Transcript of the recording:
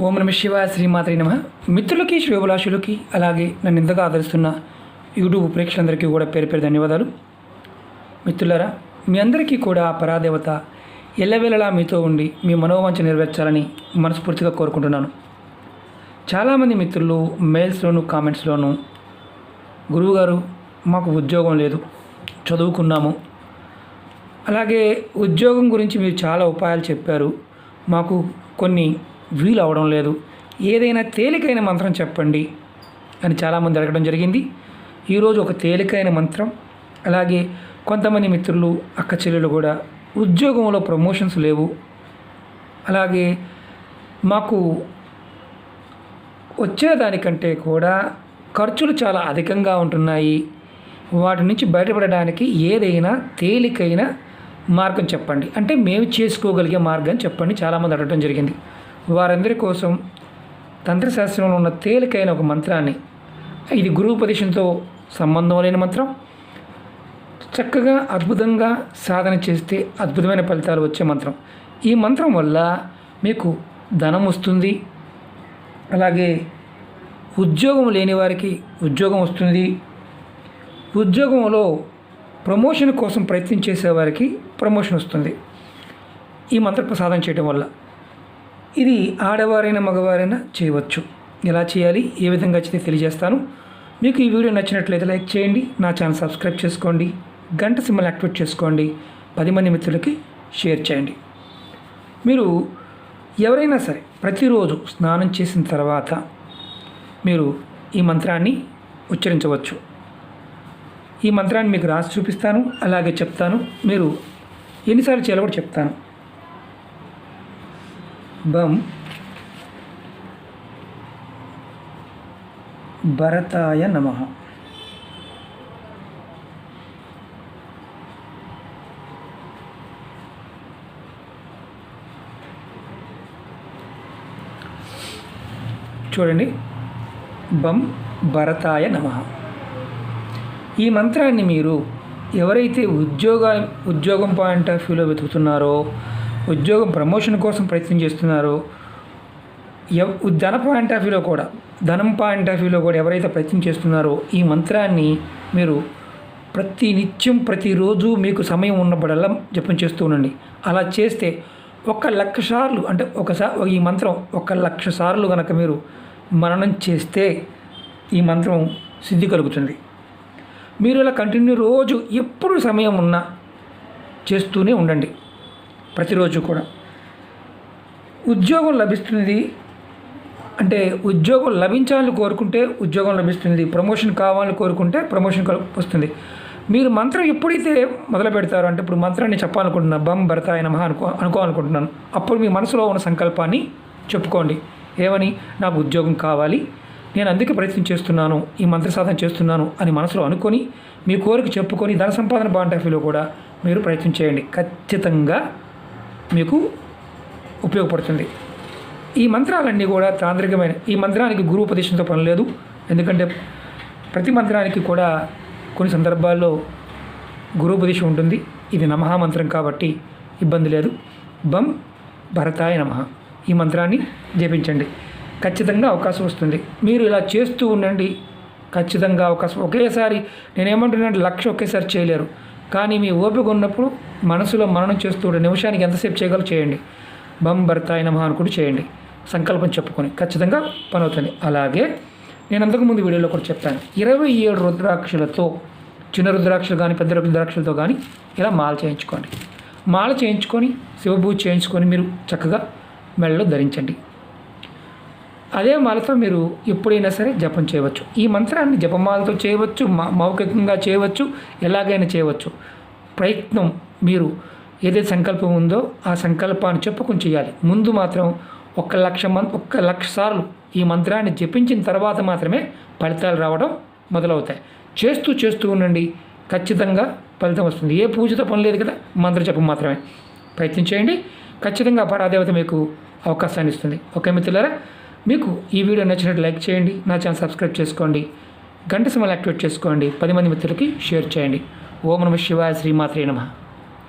ఓం నమ శివాయ శ్రీమాత్రి నమ. మిత్రులకి శ్రేభిలాషులకి అలాగే నన్ను ఇంతగా ఆదరిస్తున్న యూట్యూబ్ ప్రేక్షకులందరికీ కూడా పేరు పేరు ధన్యవాదాలు. మిత్రులారా మీ అందరికీ కూడా ఆ పరాదేవత ఎల్లవేళలా మీతో ఉండి మీ మనోవాంఛ నెరవేర్చాలని మనస్ఫూర్తిగా కోరుకుంటున్నాను. చాలామంది మిత్రులు మెయిల్స్లోను కామెంట్స్లోను గురువుగారు మాకు ఉద్యోగం లేదు చదువుకున్నాము. అలాగే ఉద్యోగం గురించి మీరు చాలా ఉపాయాలు చెప్పారు. మాకు కొన్ని వీలు అవడం లేదు. ఏదైనా తేలికైన మంత్రం చెప్పండి అని చాలామంది అడగడం జరిగింది. ఈరోజు ఒక తేలికైన మంత్రం అలాగే కొంతమంది మిత్రులు అక్క చెల్లెలు కూడా ఉద్యోగంలో ప్రమోషన్స్ లేవు. అలాగే మాకు వచ్చేదానికంటే కూడా ఖర్చులు చాలా అధికంగా ఉంటున్నాయి. వాటి నుంచి బయటపడడానికి ఏదైనా తేలికైన మార్గం చెప్పండి. అంటే మేము చేసుకోగలిగే మార్గం చెప్పండి. చాలామంది అడగడం జరిగింది. వారందరి కోసం తంత్రశాస్త్రంలో ఉన్న తేలికైన ఒక మంత్రాన్ని ఇది గురువుపదేశంతో సంబంధం లేని మంత్రం. చక్కగా అద్భుతంగా సాధన చేస్తే అద్భుతమైన ఫలితాలు వచ్చే మంత్రం. ఈ మంత్రం వల్ల మీకు ధనం వస్తుంది. అలాగే ఉద్యోగం లేని వారికి ఉద్యోగం వస్తుంది. ఉద్యోగంలో ప్రమోషన్ కోసం ప్రయత్నం చేసేవారికి ప్రమోషన్ వస్తుంది. ఈ మంత్ర ప్రసాదం చేయడం వల్ల. ఇది ఆడవారైనా మగవారైనా చేయవచ్చు. ఎలా చేయాలి ఏ విధంగా చేస్తే తెలియజేస్తాను. మీకు ఈ వీడియో నచ్చినట్లయితే లైక్ చేయండి నా ఛానల్ సబ్స్క్రైబ్ చేసుకోండి గంట సింబల్ యాక్టివేట్ చేసుకోండి పది మంది మిత్రులకి షేర్ చేయండి. మీరు ఎవరైనా సరే ప్రతిరోజు స్నానం చేసిన తర్వాత మీరు ఈ మంత్రాన్ని ఉచ్చరించవచ్చు. ఈ మంత్రాన్ని మీకు రాసి చూపిస్తాను అలాగే చెప్తాను. మీరు ఎన్నిసార్లు చేయాలో కూడా చెప్తాను. బం భరతాయ నమ. చూడండి. బం భరతాయ నమ. ఈ మంత్రాన్ని మీరు ఎవరైతే ఉద్యోగ ఉద్యోగం పాయింట్ ఆఫ్ వ్యూలో వెతుకుతున్నారో ఉద్యోగం ప్రమోషన్ కోసం ప్రయత్నం చేస్తున్నారో. ఎవ్ ధన పాయింట్ ఆఫ్ వ్యూలో కూడా ధనం పాయింట్ ఆఫ్ వ్యూలో కూడా ఎవరైతే ప్రయత్నం చేస్తున్నారో ఈ మంత్రాన్ని మీరు ప్రతి నిత్యం ప్రతిరోజు మీకు సమయం ఉన్నప్పుడల్లా జపం చేస్తూ ఉండండి. అలా చేస్తే ఒక లక్ష సార్లు అంటే ఒకసారి ఈ మంత్రం ఒక లక్ష సార్లు కనుక మీరు మననం చేస్తే ఈ మంత్రం సిద్ధి కలుగుతుంది. మీరు ఇలా కంటిన్యూ రోజు ఎప్పుడు సమయం ఉన్నా చేస్తూనే ఉండండి. ప్రతిరోజు కూడా. ఉద్యోగం లభిస్తుంది అంటే ఉద్యోగం లభించాలని కోరుకుంటే ఉద్యోగం లభిస్తుంది ప్రమోషన్ కావాలని కోరుకుంటే ప్రమోషన్ వస్తుంది. మీరు మంత్రం ఎప్పుడైతే మొదలు పెడతారో అంటే ఇప్పుడు మంత్రాన్ని చెప్పాలనుకుంటున్నాను బం భరతాయ నమః అనుకో అనుకోవాలనుకుంటున్నాను. అప్పుడు మీ మనసులో ఉన్న సంకల్పాన్ని చెప్పుకోండి. ఏమని? నాకు ఉద్యోగం కావాలి. నేను అందుకే ప్రయత్నం చేస్తున్నాను. ఈ మంత్ర సాధన చేస్తున్నాను అని మనసులో అనుకొని మీ కోరిక చెప్పుకొని ధన సంపాదన బాంటాఫీలో కూడా మీరు ప్రయత్నం చేయండి. ఖచ్చితంగా మీకు ఉపయోగపడుతుంది. ఈ మంత్రాలన్నీ కూడా తాంత్రికమైన ఈ మంత్రానికి గురువు ఉపదేశంతో పని లేదు. ఎందుకంటే ప్రతి మంత్రానికి కూడా కొన్ని సందర్భాల్లో గురు ఉపదేశం ఉంటుంది. ఇది నమః మంత్రం కాబట్టి ఇబ్బంది లేదు. బం భరతాయ నమః. ఈ మంత్రాన్ని జపించండి. ఖచ్చితంగా అవకాశం వస్తుంది. మీరు ఇలా చేస్తూ ఉండండి. ఖచ్చితంగా అవకాశం. ఒకేసారి నేనేమంటున్నాను లక్ష ఒకేసారి చేయలేరు. కానీ మీ ఓపిక ఉన్నప్పుడు మనసులో మననం చేస్తూ ఉండే నిమిషానికి ఎంతసేపు చేయగలరు చేయండి. బం భర్తాయ నమః అనుకుంటూ చేయండి. సంకల్పం చెప్పుకొని ఖచ్చితంగా పని అవుతుంది అలాగే నేను అంతకుముందు వీడియోలో కూడా చెప్పాను. ఇరవై ఏడు రుద్రాక్షలతో చిన్న రుద్రాక్షలు కానీ పెద్ద రుద్రాక్షలతో కానీ ఇలా మాల చేయించుకోండి. మాల చేయించుకొని శివభూజ చేయించుకొని మీరు చక్కగా మెడలో ధరించండి. అదే మాలతో మీరు ఎప్పుడైనా సరే జపం చేయవచ్చు. ఈ మంత్రాన్ని జపమాలతో చేయవచ్చు మౌఖికంగా చేయవచ్చు ఎలాగైనా చేయవచ్చు. ప్రయత్నం మీరు ఏదైతే సంకల్పం ఉందో ఆ సంకల్పాన్ని చెప్పుకొని చేయాలి. ముందు మాత్రం ఒక్క లక్ష మం ఒక్క లక్ష సార్లు ఈ మంత్రాన్ని జపించిన తర్వాత మాత్రమే ఫలితాలు రావడం మొదలవుతాయి. చేస్తూ చేస్తూ ఉండండి. ఖచ్చితంగా ఫలితం వస్తుంది. ఏ పూజతో పని లేదు కదా మంత్ర జపం మాత్రమే. ప్రయత్నం చేయండి. ఖచ్చితంగా పరాదేవత మీకు అవకాశాన్ని ఇస్తుంది. ఓకే మిత్రులారా? మీకు ఈ వీడియో నచ్చినట్టు లైక్ చేయండి నా ఛానల్ సబ్స్క్రైబ్ చేసుకోండి గంట సమయాలు యాక్టివేట్ చేసుకోండి పది మంది మిత్రులకి షేర్ చేయండి. ఓం నమ శివాయ శ్రీమాత్రే నమ.